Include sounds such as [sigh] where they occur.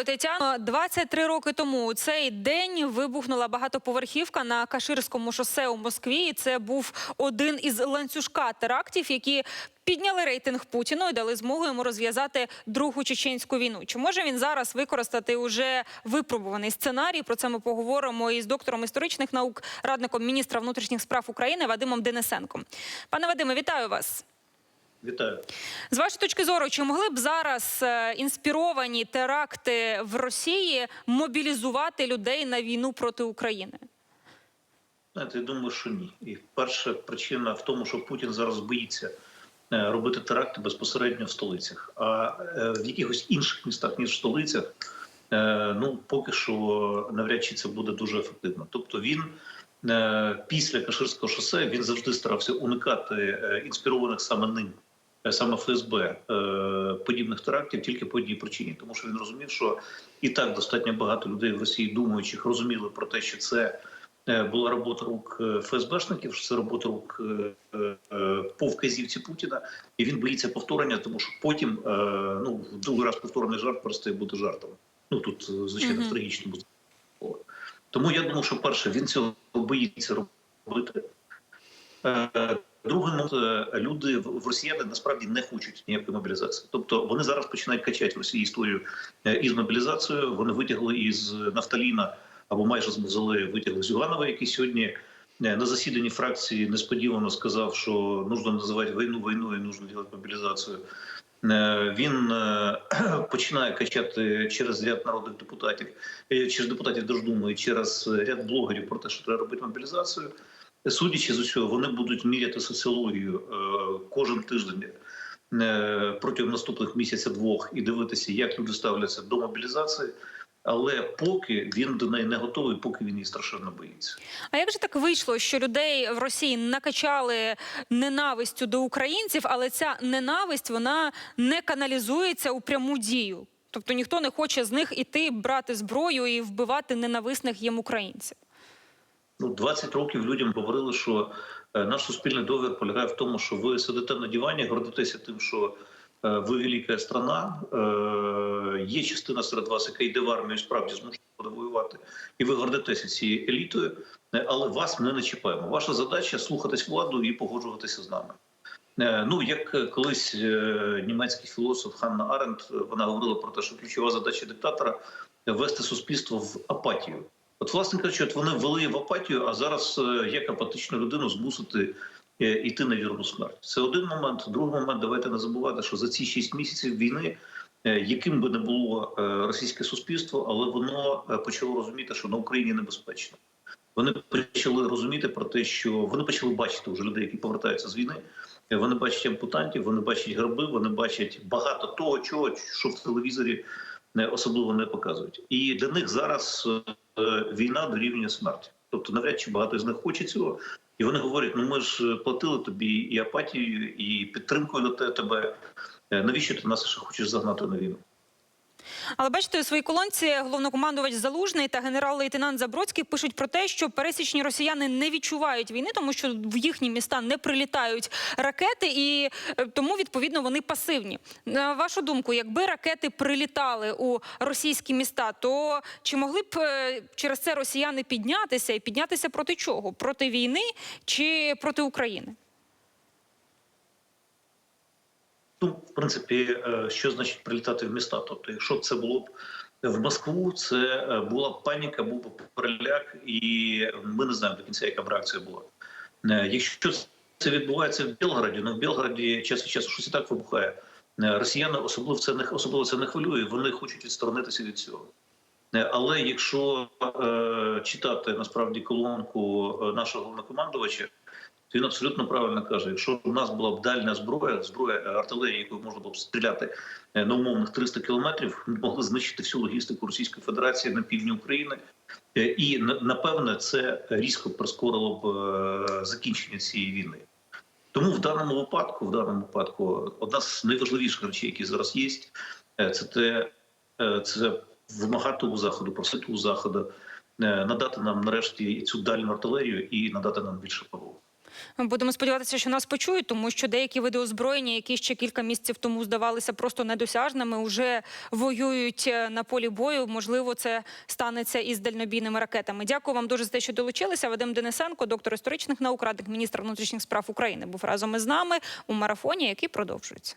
Тетяно. 23 роки тому у цей день вибухнула багатоповерхівка на Каширському шосе у Москві. І це був один із ланцюжка терактів, які підняли рейтинг Путіну і дали змогу йому розв'язати другу чеченську війну. Чи може він зараз використати уже випробуваний сценарій? Про це ми поговоримо із доктором історичних наук, радником міністра внутрішніх справ України Вадимом Денисенком. Пане Вадиме, вітаю вас. Вітаю. З вашої точки зору, чи могли б зараз е, інспіровані теракти в Росії мобілізувати людей на війну проти України? Знаєте, я думаю, що ні. І перша причина в тому, що Путін зараз боїться е, робити теракти безпосередньо в столицях. А е, в якихось інших містах, ніж в столицях, ну поки що навряд чи це буде дуже ефективно. Тобто він після Каширського шосе він завжди старався уникати інспірованих саме ним. Саме ФСБ е, подібних терактів тільки по одній причині, тому що він розумів, що і так достатньо багато людей в Росії думаючих розуміли про те, що це Е, була робота рук е, ФСБшників, що це робота рук по вказівці Путіна, і він боїться повторення, тому що потім ну в другий раз повторений жарт перестає бути жартом. Ну тут звичайно Мгм. трагічно буде. Тому я думаю, що перше він цього боїться робити. Е, Другий момент, е, люди в росіяни насправді не хочуть ніякої мобілізації. Тобто вони зараз починають качати в Росії історію е, із мобілізацією. Вони витягли із Нафталіна або майже з Мавзолея витягли Зюганова, який сьогодні е, на засіданні фракції несподівано сказав, що нужно називати війну війною нужно робити мобілізацію. Він [clears throat] починає качати через ряд народних депутатів, через депутатів Держдуми через ряд блогерів про те, що треба робити мобілізацію. Судячи з усього, вони будуть міряти соціологію е, кожен тиждень е, протягом наступних місяців двох і дивитися, як люди ставляться до мобілізації. Але поки він до неї не готовий, поки він її страшенно боїться. А як же так вийшло, що людей в Росії накачали ненавистю до українців, але ця ненависть вона не каналізується у пряму дію? Тобто ніхто не хоче з них іти брати зброю і вбивати ненависних їм українців. Ну, 20 років людям говорили, що е, наш суспільний договір полягає в тому, що ви сидите на дивані, гордитеся тим, що е, ви велика страна. Е, Є частина серед вас, яка йде в армію, справді змушена воювати, і ви гордитеся цією елітою, але вас ми не чіпаємо. Ваша задача слухатись владу і погоджуватися з нами. Ну, як колись німецький філософ Ханна Аренд, вона говорила про те, що ключова задача диктатора ввести суспільство в апатію. От, власне кажучи, от вони ввели в апатію, а зараз е, як апатичну людину змусити е, йти на вірну смерть. Це один момент. Другий момент, давайте не забувати, що за ці шість місяців війни, е, яким би не було е, російське суспільство, але воно е, почало розуміти, що на Україні небезпечно. Вони почали розуміти про те, що вони почали бачити вже людей, які повертаються з війни. Е, Вони бачать ампутантів, вони бачать герби, вони бачать багато того, чого що в телевізорі не особливо не показують. І для них зараз е, війна дорівнює смерті. Тобто, навряд чи багато з них хоче цього. І вони говорять: ну ми ж платили тобі і апатією, і підтримкою до тебе. Е, Навіщо ти нас ще хочеш загнати на війну? Але бачите, у своїй колонці головнокомандувач Залужний та генерал-лейтенант Забродський пишуть про те, що пересічні росіяни не відчувають війни, тому що в їхні міста не прилітають ракети, і е, тому відповідно вони пасивні. На вашу думку, якби ракети прилітали у російські міста, то чи могли б е, через це росіяни піднятися і піднятися проти чого? Проти війни чи проти України? Ну, в принципі, е, що значить прилітати в міста? Тобто, якщо б це було б в Москву, це е, була б паніка, був би переляк, і ми не знаємо до кінця, яка б реакція була. Е, Якщо це відбувається в Білгороді, ну в Білгороді час від часу щось і так вибухає. Росіяни особливо це не особливо це не хвилює. Вони хочуть відсторонитися від цього. Е, Але якщо е, читати насправді колонку е, нашого головнокомандувача, то він абсолютно правильно каже: якщо в нас була б дальня зброя, зброя е, артилерії, якою можна було б стріляти на умовних 300 кілометрів, могли знищити всю логістику Російської Федерації на півдні України. І напевне це різко прискорило б закінчення цієї війни. Тому в даному випадку, в даному випадку, одна з найважливіших речей, які зараз є, це те, це вимагати у заходу, просити у заходу, е, надати нам нарешті цю дальню артилерію і надати нам більше ПВО. Будемо сподіватися, що нас почують, тому що деякі види озброєння, які ще кілька місяців тому здавалися просто недосяжними, вже воюють е, на полі бою. Можливо, це станеться із дальнобійними ракетами. Дякую вам дуже за те, що долучилися. Вадим Денисенко, доктор історичних наук, радник міністра внутрішніх справ України, був разом із нами у марафоні, який продовжується.